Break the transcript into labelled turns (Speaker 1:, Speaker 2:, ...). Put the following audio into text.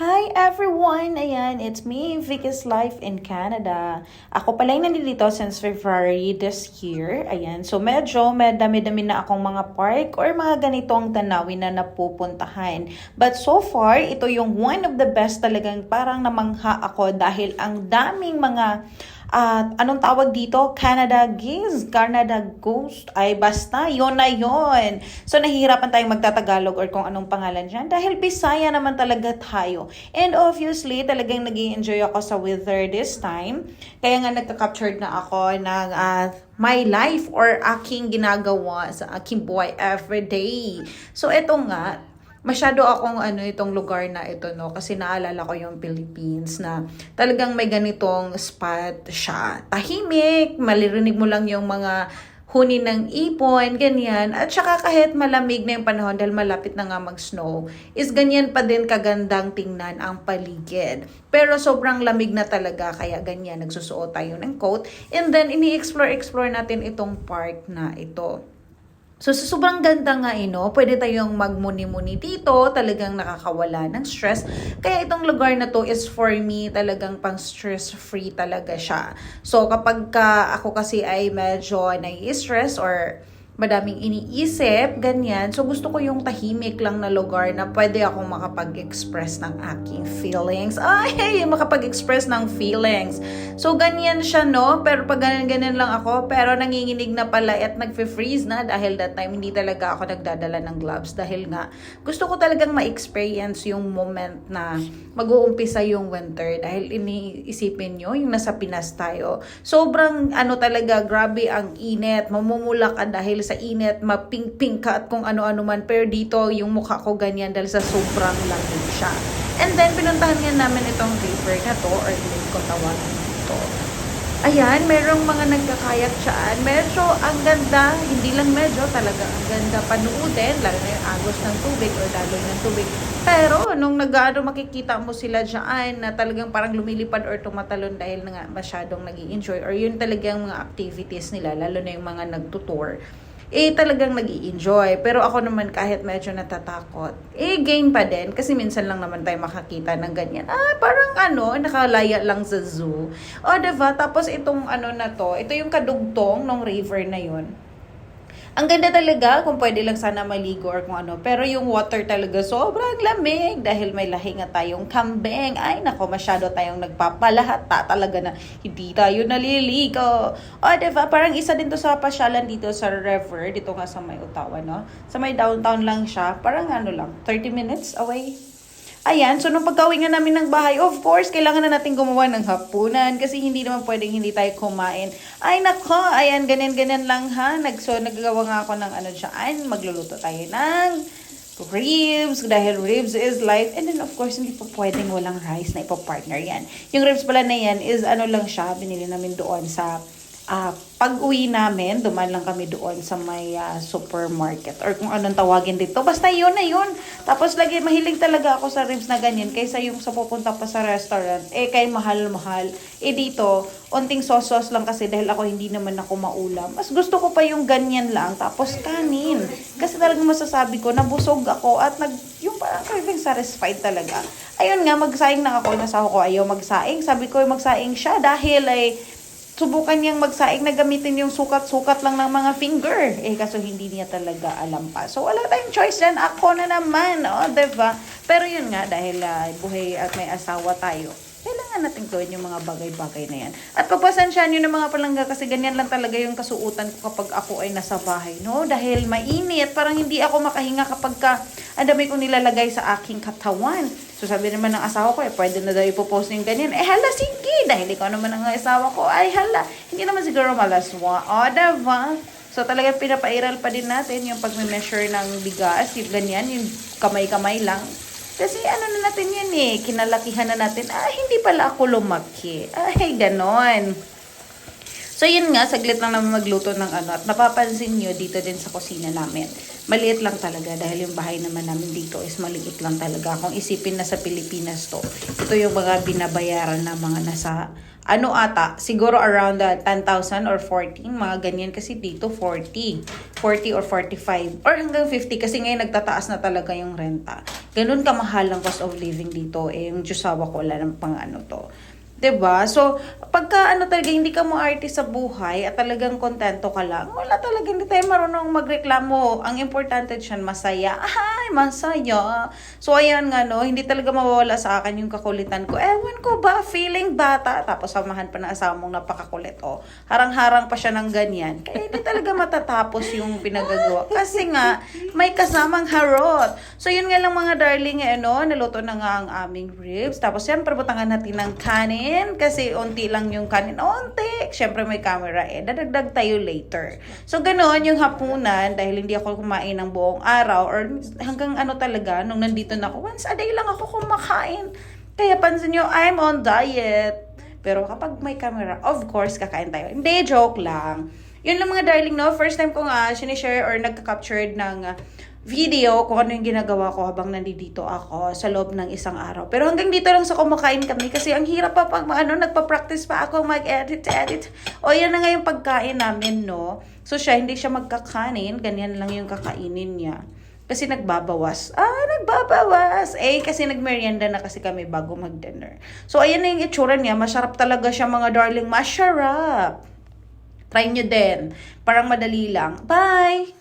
Speaker 1: Hi everyone! Ayan, it's me, Vicky's Life in Canada. Ako pala yung nandito since February this year. Ayan, so medyo may dami-dami na akong mga park or mga ganitong tanawin na napupuntahan. But so far, ito yung one of the best talagang parang namangha ako dahil ang daming mga at anong tawag dito? Canada Geese, Canada Ghost. Ay, basta, yon na yon. So, nahihirapan tayong magtatagalog or kung anong pangalan dyan. Dahil Bisaya naman talaga tayo. And obviously, talagang nag enjoy ako sa weather this time. Kaya nga nagka-captured na ako ng ah, my life or aking ginagawa sa aking buhay everyday. So, eto nga, masyado akong ano itong lugar na ito no kasi naalala ko yung Philippines na talagang may ganitong spot siya. Tahimik, malirinig mo lang yung mga huni ng ipon, ganyan. At saka kahit malamig na yung panahon dahil malapit na nga mag-snow, is ganyan pa din kagandang tingnan ang paligid. Pero sobrang lamig na talaga, kaya ganyan, nagsusuot tayo ng coat. And then, ini-explore-explore natin itong park na ito. So, sa sobrang ganda nga ino, pwede tayong magmuni-muni dito, talagang nakakawala ng stress. Kaya itong lugar na to is for me talagang pang stress-free talaga siya. So, kapag ka ako kasi ay medyo nai-stress or madaming iniisip, ganyan. So, gusto ko yung tahimik lang na lugar na pwede akong makapag-express ng aking feelings. Ay, makapag-express ng feelings. So, ganyan siya, no? Pero pag ganyan-ganyan lang ako, pero nanginginig na pala at nagfe-freeze na dahil that time hindi talaga ako nagdadala ng gloves dahil nga gusto ko talagang ma-experience yung moment na mag-uumpisa yung winter dahil iniisipin nyo yung nasa Pinas tayo. Sobrang ano talaga, grabe ang init, mamumula ka dahil sa init, maping-pink ka at kung ano-ano man. Pero dito, yung mukha ko ganyan dahil sa sobrang lamig siya. And then, pinuntahan nga namin itong river na to, or lake ko tawagin dito. Ayan, merong mga nagkakayak dyan. Medyo ang ganda, hindi lang medyo, talaga ang ganda panuudin, lalo na yung agos ng tubig or daloy ng tubig. Pero nung nag-ano makikita mo sila dyan na talagang parang lumilipad or tumatalon dahil nga masyadong nag enjoy or yun talagang mga activities nila, lalo na yung mga nagtutour eh talagang nag enjoy Pero ako naman kahit medyo natatakot, eh game pa din. Kasi minsan lang naman tayo makakita ng ganyan. Ah, parang ano, nakalaya lang sa zoo. O, diba? Tapos itong ano na to, ito yung kadugtong ng river na yun. Ang ganda talaga kung pwede lang sana maligo or kung ano. Pero yung water talaga sobrang lamig dahil may lahi nga tayong kambing. Ay nako, masyado tayong nagpapalahata talaga na hindi tayo naliligo. O, diba? Parang isa din to sa pasyalan dito sa river. Dito nga sa may Ottawa, no? Sa may downtown lang siya. Parang ano lang, 30 minutes away. Ayan, so nung pagkawin nga namin ng bahay, of course, kailangan na natin gumawa ng hapunan kasi hindi naman pwedeng hindi tayo kumain. Ay nako, ayan, ganyan-ganyan lang ha. Nag, so nagagawa nga ako ng ano dyan, magluluto tayo ng ribs, dahil ribs is life. And then of course, hindi pa pwedeng walang rice na ipapartner yan. Yung ribs pala na yan is ano lang siya, binili namin doon sa ah pag-uwi namin, duman lang kami doon sa may ah, supermarket or kung anong tawagin dito. Basta yun na yun. Tapos lagi, mahilig talaga ako sa ribs na ganyan kaysa yung sa pupunta pa sa restaurant. Eh, kay mahal-mahal. Eh, dito, onting sauce lang kasi dahil ako hindi naman ako maulam. Mas gusto ko pa yung ganyan lang. Tapos kanin. Kasi talagang masasabi ko, nabusog ako at nag, yung parang craving satisfied talaga. Ayun nga, magsaing na ako. Nasa ko ayaw magsaing. Sabi ko, magsaing siya dahil ay subukan niyang magsaing na gamitin yung sukat-sukat lang ng mga finger. Eh, kaso hindi niya talaga alam pa. So, wala tayong choice din. Ako na naman, oh, diba? Pero yun nga, dahil uh, buhay at may asawa tayo, kailangan natin gawin yung mga bagay-bagay na yan. At pagpasensyahan nyo ng mga palangga kasi ganyan lang talaga yung kasuutan ko kapag ako ay nasa bahay, no? Dahil mainit, parang hindi ako makahinga kapag ka, ang dami kong nilalagay sa aking katawan. So sabi naman ng asawa ko, eh, pwede na daw ipopost yung ganyan. Eh, hala, sige, dahil ikaw naman ang asawa ko, ay hala, hindi naman siguro malaswa. O, diba? So talaga pinapairal pa din natin yung pag-measure ng bigas, yung ganyan, yung kamay-kamay lang. Kasi ano na natin yan eh, kinalakihan na natin, ah, hindi pala ako lumaki. Ay, ganon. So yun nga, saglit lang naman magluto ng ano. At napapansin nyo dito din sa kusina namin. Maliit lang talaga dahil yung bahay naman namin dito is maliit lang talaga. Kung isipin na sa Pilipinas to, ito yung mga binabayaran na mga nasa ano ata, siguro around the 10,000 or 14, mga ganyan kasi dito 40, 40 or 45 or hanggang 50 kasi ngayon nagtataas na talaga yung renta. Ganun kamahal ang cost of living dito eh yung Diyosawa ko wala ng pang ano to. Ba? So, pagka ano talaga hindi ka mo artist sa buhay at talagang kontento ka lang, wala talaga hindi tayo marunong magreklamo. Ang importante diyan masaya. Ay, masaya. So, ayan nga no, hindi talaga mawawala sa akin yung kakulitan ko. Ewan ko ba, feeling bata. Tapos samahan pa ng asawa mong napakakulit. Oh, harang-harang pa siya ng ganyan. Kaya hindi talaga matatapos yung pinagagawa. Kasi nga, may kasamang harot. So, yun nga lang mga darling, eh, no? naluto na nga ang aming ribs. Tapos yan, perbutangan natin ng kanin kasi unti lang yung kanin. Unti. Siyempre may camera eh. Dadagdag tayo later. So, ganoon yung hapunan dahil hindi ako kumain ng buong araw or hanggang ano talaga, nung nandito na ako, once a day lang ako kumakain. Kaya pansin nyo, I'm on diet. Pero kapag may camera, of course, kakain tayo. Hindi, joke lang. Yun lang mga darling, no? First time ko nga sinishare or nagka-captured ng video kung ano yung ginagawa ko habang nandito ako sa loob ng isang araw. Pero hanggang dito lang sa kumakain kami kasi ang hirap pa pag ano, nagpa-practice pa ako mag-edit, edit. O yan na nga yung pagkain namin, no? So siya, hindi siya magkakanin, ganyan lang yung kakainin niya. Kasi nagbabawas. Ah, nagbabawas. Eh, kasi nagmerienda na kasi kami bago mag-dinner. So, ayan na yung itsura niya. Masarap talaga siya, mga darling. Masarap. Try nyo din. Parang madali lang. Bye!